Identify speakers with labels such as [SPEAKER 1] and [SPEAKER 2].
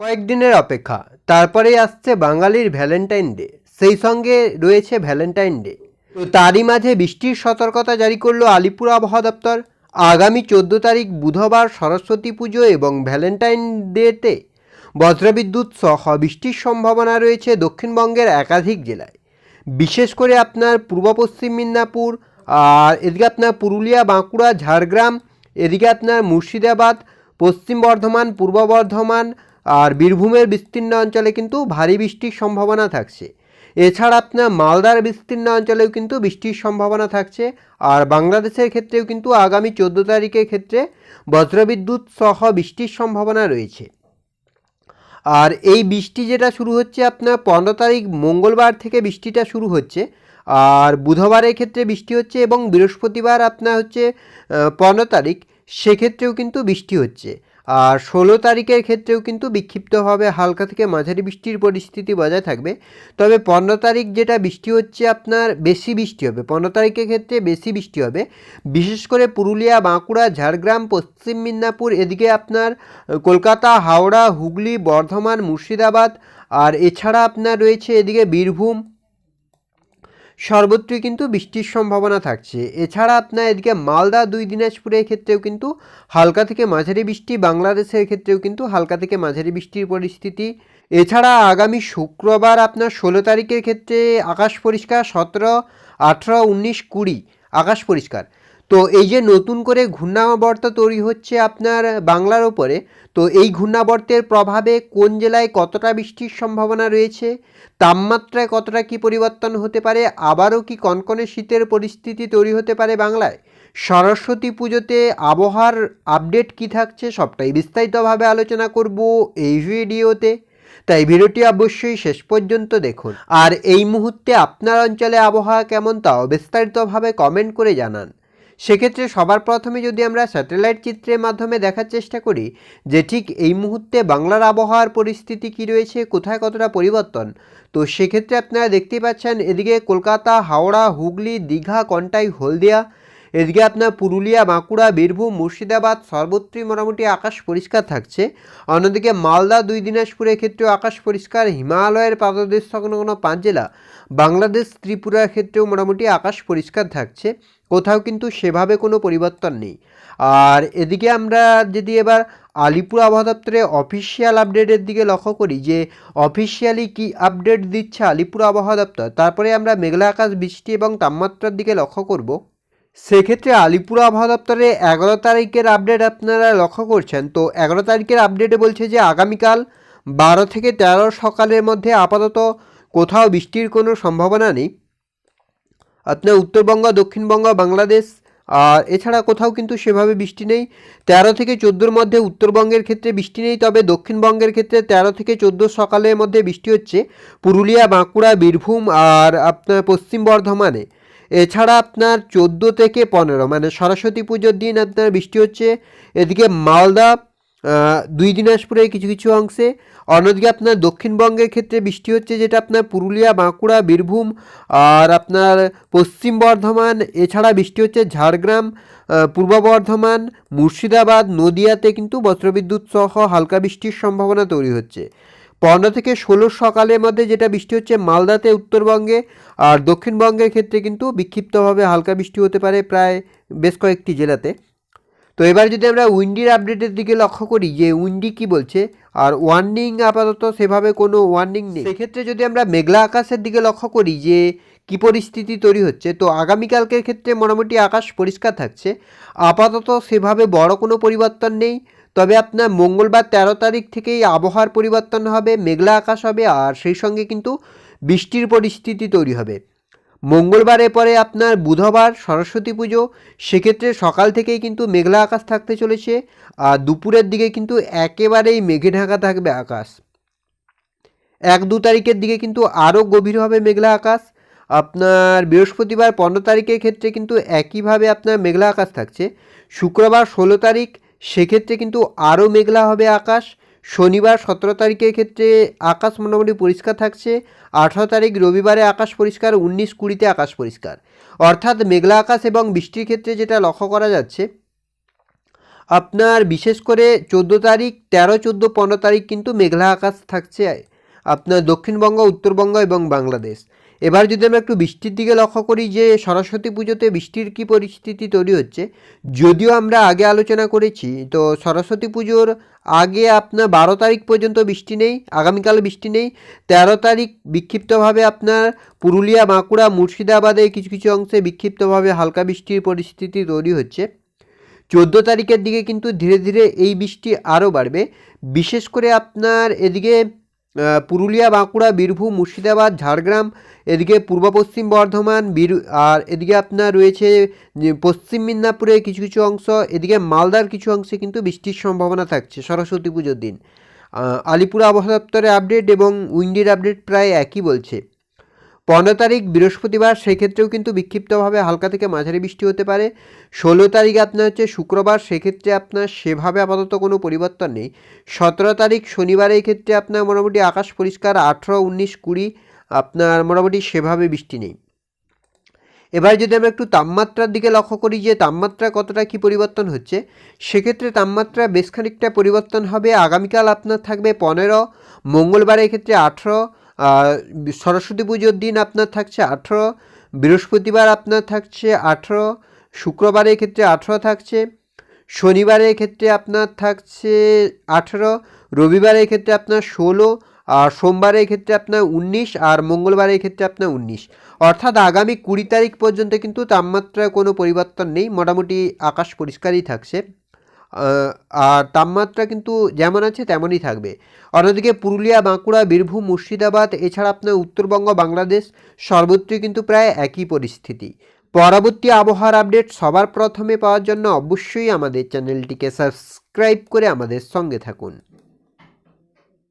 [SPEAKER 1] কয়েকদিনের অপেক্ষা। তারপরেই আসছে বাঙালির ভ্যালেন্টাইন ডে। সেই সঙ্গে রয়েছে ভ্যালেন্টাইন ডে। তো তারই মাঝে বৃষ্টির সতর্কতা জারি করল আলিপুর আবহাওয়া দপ্তর। আগামী চোদ্দ তারিখ বুধবার সরস্বতী পুজো এবং ভ্যালেন্টাইন ডেতে বজ্রবিদ্যুৎ সহ বৃষ্টির সম্ভাবনা রয়েছে দক্ষিণবঙ্গের একাধিক জেলায়। বিশেষ করে আপনার পূর্ব পশ্চিম মিদনাপুর, আর এদিকে আপনার পুরুলিয়া, বাঁকুড়া, ঝাড়গ্রাম, এদিকে আপনার মুর্শিদাবাদ, পশ্চিম বর্ধমান, পূর্ব বর্ধমান আর বীরভূমের বিস্তীর্ণ অঞ্চলে কিন্তু ভারী বৃষ্টির সম্ভাবনা থাকছে। এছাড়া আপনার মালদার বিস্তীর্ণ অঞ্চলেও কিন্তু বৃষ্টির সম্ভাবনা থাকছে। আর বাংলাদেশের ক্ষেত্রেও কিন্তু আগামী চোদ্দ তারিখের ক্ষেত্রে বজ্রবিদ্যুৎ সহ বৃষ্টির সম্ভাবনা রয়েছে। আর এই বৃষ্টি যেটা শুরু হচ্ছে, আপনার পনেরো তারিখ মঙ্গলবার থেকে বৃষ্টিটা শুরু হচ্ছে। আর বুধবারের ক্ষেত্রে বৃষ্টি হচ্ছে এবং বৃহস্পতিবার আপনার হচ্ছে পনেরো তারিখ। সেক্ষেত্রেও কিন্তু বৃষ্টি হচ্ছে। আর ষোলো তারিখের ক্ষেত্রেও কিন্তু বিক্ষিপ্তভাবে হালকা থেকে মাঝারি বৃষ্টির পরিস্থিতি বজায় থাকবে। তবে পনেরো তারিখ যেটা বৃষ্টি হচ্ছে আপনার বেশি বৃষ্টি হবে, পনেরো তারিখের ক্ষেত্রে বেশি বৃষ্টি হবে। বিশেষ করে পুরুলিয়া, বাঁকুড়া, ঝাড়গ্রাম, পশ্চিম মিদনাপুর, এদিকে আপনার কলকাতা, হাওড়া, হুগলি, বর্ধমান, মুর্শিদাবাদ, আর এছাড়া আপনার রয়েছে এদিকে বীরভূম সর্বত্রই কিন্তু বৃষ্টির সম্ভাবনা থাকছে। এছাড়া আপনার এদিকে মালদা দুই দিনাজপুরের ক্ষেত্রেও কিন্তু হালকা থেকে মাঝারি বৃষ্টি, বাংলাদেশের ক্ষেত্রেও কিন্তু হালকা থেকে মাঝারি বৃষ্টির পরিস্থিতি। এছাড়া আগামী শুক্রবার আপনার ষোলো তারিখের ক্ষেত্রে আকাশ পরিষ্কার, সতেরো, আঠেরো, উনিশ, কুড়ি, আকাশ পরিষ্কার। তো এই যে নতুন করে ঘূর্ণাবর্ত তৈরি হচ্ছে আপনার বাংলার ওপরে, তো এই ঘূর্ণাবর্তের প্রভাবে কোন জেলায় কতটা বৃষ্টির সম্ভাবনা রয়েছে, তাপমাত্রায় কতটা কি পরিবর্তন হতে পারে, আবারও কি কনকনে শীতের পরিস্থিতি তৈরি হতে পারে বাংলায়? সরস্বতী পুজোতে আবহাওয়ার আপডেট কি থাকছে সবটাই বিস্তারিতভাবে আলোচনা করব এই ভিডিওতে। তাই ভিডিওটি অবশ্যই শেষ পর্যন্ত দেখুন। আর এই মুহূর্তে আপনার অঞ্চলে আবহাওয়া কেমন, তাও বিস্তারিতভাবে কমেন্ট করে জানান। সেক্ষেত্রে সবার প্রথমে যদি আমরা স্যাটেলাইট চিত্রের মাধ্যমে দেখার চেষ্টা করি যে ঠিক এই মুহূর্তে বাংলার আবহাওয়ার পরিস্থিতি কি রয়েছে, কোথায় কতটা পরিবর্তন, তো সেক্ষেত্রে আপনারা দেখতে পাচ্ছেন এদিকে কলকাতা, হাওড়া, হুগলি, দীঘা, কন্টাই, হলদিয়া এদিকে আপনার পুরুলিয়া, বাঁকুড়া, বীরভূম, মুর্শিদাবাদ, সর্বত্রই মোটামুটি আকাশ পরিষ্কার থাকছে। অন্যদিকে মালদা, দুই দিনাজপুরের ক্ষেত্রেও আকাশ পরিষ্কার। হিমালয়ের পাদদেশ সংলগ্ন পাঁচ জেলা। বাংলাদেশ, ত্রিপুরার ক্ষেত্রেও মোটামুটি আকাশ পরিষ্কার থাকছে। কোথাও কিন্তু সেভাবে কোনো পরিবর্তন নেই। আর এদিকে আমরা যদি এবার আলিপুর আবহাওয়া দপ্তরের অফিসিয়াল আপডেটের দিকে লক্ষ্য করি যে অফিসিয়ালি কি আপডেট দিচ্ছে আলিপুর আবহাওয়া দপ্তর, তারপরে আমরা মেঘলা আকাশ, বৃষ্টি এবং তাপমাত্রার দিকে লক্ষ্য করব। সেক্ষেত্রে আলিপুর আবহাওয়া দপ্তরে এগারো তারিখের আপডেট আপনারা লক্ষ্য করছেন। তো এগারো তারিখের আপডেটে বলছে যে, আগামীকাল বারো থেকে তেরো সকালের মধ্যে আপাতত কোথাও বৃষ্টির কোনো সম্ভাবনা নেই। আপনার উত্তরবঙ্গ, দক্ষিণবঙ্গ, বাংলাদেশ, আর এছাড়া কোথাও কিন্তু সেভাবে বৃষ্টি নেই। তেরো থেকে চোদ্দোর মধ্যে উত্তরবঙ্গের ক্ষেত্রে বৃষ্টি নেই, তবে দক্ষিণবঙ্গের ক্ষেত্রে তেরো থেকে চোদ্দ সকালের মধ্যে বৃষ্টি হচ্ছে। পুরুলিয়া, বাঁকুড়া, বীরভূম, আর আপনার পশ্চিম বর্ধমানে। এছাড়া আপনার চোদ্দ থেকে পনেরো মানে সরস্বতী পুজোর দিন আপনার বৃষ্টি হচ্ছে। এদিকে মালদা দুই দিনাজপুরের কিছু কিছু অংশে। অন্যদিকে আপনার দক্ষিণবঙ্গের ক্ষেত্রে বৃষ্টি হচ্ছে, যেটা আপনার পুরুলিয়া, বাঁকুড়া, বীরভূম আর আপনার পশ্চিম বর্ধমান। এছাড়া বৃষ্টি হচ্ছে ঝাড়গ্রাম পূর্ব বর্ধমান, মুর্শিদাবাদ, নদিয়াতে কিন্তু বজ্রবিদ্যুৎ সহ হালকা বৃষ্টির সম্ভাবনা তৈরি হচ্ছে। পনেরো থেকে ষোলো সকালের মধ্যে যেটা বৃষ্টি হচ্ছে মালদাতে, উত্তরবঙ্গে আর দক্ষিণবঙ্গের ক্ষেত্রে কিন্তু বিক্ষিপ্তভাবে হালকা বৃষ্টি হতে পারে প্রায় বেশ কয়েকটি জেলাতে। তো এবার যদি আমরা উইন্ডির আপডেটের দিকে লক্ষ্য করি, যে উইন্ডি কি বলছে আর ওয়ার্নিং আপাতত সেভাবে কোনো ওয়ার্নিং নেই। সেক্ষেত্রে যদি আমরা মেঘলা আকাশের দিকে লক্ষ্য করি, যে কি পরিস্থিতি তৈরি হচ্ছে, তো আগামীকালকের ক্ষেত্রে মোটামুটি আকাশ পরিষ্কার থাকছে। আপাতত সেভাবে বড় কোনো পরিবর্তন নেই। তবে আপনার মঙ্গলবার তেরো তারিখ থেকেই আবহাওয়ার পরিবর্তন হবে, মেঘলা আকাশ হবে আর সেই সঙ্গে কিন্তু বৃষ্টির পরিস্থিতি তৈরি হবে। মঙ্গলবারের পরে আপনার বুধবার সরস্বতী পুজো, সেক্ষেত্রে সকাল থেকেই কিন্তু মেঘলা আকাশ থাকতে চলেছে আর দুপুরের দিকে কিন্তু একেবারেই মেঘে ঢাকা থাকবে আকাশ। এক দু তারিখের দিকে কিন্তু আরও গভীর হবে মেঘলা আকাশ। আপনার বৃহস্পতিবার পনেরো তারিখের ক্ষেত্রে কিন্তু একইভাবে আপনার মেঘলা আকাশ থাকছে। শুক্রবার ষোলো তারিখ সেক্ষেত্রে কিন্তু আরও মেঘলা হবে আকাশ। শনিবার সতেরো তারিখের ক্ষেত্রে আকাশ মোটামুটি পরিষ্কার থাকছে। আঠারো তারিখ রবিবারে আকাশ পরিষ্কার, উনিশ কুড়িতে আকাশ পরিষ্কার। অর্থাৎ মেঘলা আকাশ এবং বৃষ্টির ক্ষেত্রে যেটা লক্ষ্য করা যাচ্ছে, আপনার বিশেষ করে চোদ্দ তারিখ, তেরো, চোদ্দ, পনেরো তারিখ কিন্তু মেঘলা আকাশ থাকছে। আপনার দক্ষিণবঙ্গ, উত্তরবঙ্গ এবং বাংলাদেশ। এবার যদি আমরা একটু বৃষ্টির দিকে লক্ষ্য করি যে সরস্বতী পুজোতে বৃষ্টির কী পরিস্থিতি তৈরি হচ্ছে, যদিও আমরা আগে আলোচনা করেছি, তো সরস্বতী পুজোর আগে আপনার বারো তারিখ পর্যন্ত বৃষ্টি নেই, আগামীকাল বৃষ্টি নেই, তেরো তারিখ বিক্ষিপ্তভাবে আপনার পুরুলিয়া, বাঁকুড়া, মুর্শিদাবাদে কিছু কিছু অংশে বিক্ষিপ্তভাবে হালকা বৃষ্টির পরিস্থিতি তৈরি হচ্ছে। চোদ্দ তারিখের দিকে কিন্তু ধীরে ধীরে এই বৃষ্টি আরও বাড়বে। বিশেষ করে আপনার এদিকে পুরুলিয়া, বাঁকুড়া, বীরভূম, মুর্শিদাবাদ, ঝাড়গ্রাম, এদিকে পূর্ব পশ্চিম বর্ধমান, বীর, আর এদিকে আপনার রয়েছে পশ্চিম মিদনাপুরে কিছু কিছু অংশ, এদিকে মালদার কিছু অংশে কিন্তু বৃষ্টির সম্ভাবনা থাকছে, সরস্বতী পুজোর দিন। আলিপুর আবহাওয়া দপ্তরের আপডেট এবং উইন্ডির আপডেট প্রায় একই বলছে। পনেরো তারিখ বৃহস্পতিবার, সেক্ষেত্রেও কিন্তু বিক্ষিপ্তভাবে হালকা থেকে মাঝারি বৃষ্টি হতে পারে। ষোলো তারিখ আপনার হচ্ছে শুক্রবার, সেক্ষেত্রে আপনার সেভাবে আপাতত কোনো পরিবর্তন নেই। সতেরো তারিখ শনিবার, এই ক্ষেত্রে আপনার মোটামুটি আকাশ পরিষ্কার, আঠেরো, উনিশ, কুড়ি, আপনার মোটামুটি সেভাবে বৃষ্টি নেই। এবার যদি আমরা একটু তাপমাত্রার দিকে লক্ষ্য করি যে তাপমাত্রা কতটা কি পরিবর্তন হচ্ছে, সেক্ষেত্রে তাপমাত্রা বেশ খানিকটা পরিবর্তন হবে। আগামীকাল আপনার থাকবে পনেরো, মঙ্গলবার ক্ষেত্রে আঠেরো সরস্বতী পুজোর দিন আপনার থাকছে আঠেরো, বৃহস্পতিবার আপনার থাকছে আঠেরো শুক্রবারের ক্ষেত্রে আঠেরো থাকছে শনিবারের ক্ষেত্রে আপনার থাকছে আঠেরো রবিবারের ক্ষেত্রে আপনার ষোলো, আর সোমবারের ক্ষেত্রে আপনার উনিশ, আর মঙ্গলবারের ক্ষেত্রে আপনার উনিশ। অর্থাৎ আগামী কুড়ি তারিখ পর্যন্ত কিন্তু তাপমাত্রায় কোনো পরিবর্তন নেই, মোটামুটি আকাশ পরিষ্কারই থাকছে। আর তাপমাত্রা কিন্তু যেমন আছে তেমনই থাকবে। অন্যদিকে পুরুলিয়া, বাঁকুড়া, বীরভূম, মুর্শিদাবাদ, এছাড়া আপনার উত্তরবঙ্গ, বাংলাদেশ সর্বত্রই কিন্তু প্রায় একই পরিস্থিতি। পরবর্তী আবহাওয়ার আপডেট সবার প্রথমে পাওয়ার জন্য অবশ্যই আমাদের চ্যানেলটিকে সাবস্ক্রাইব করে আমাদের সঙ্গে থাকুন।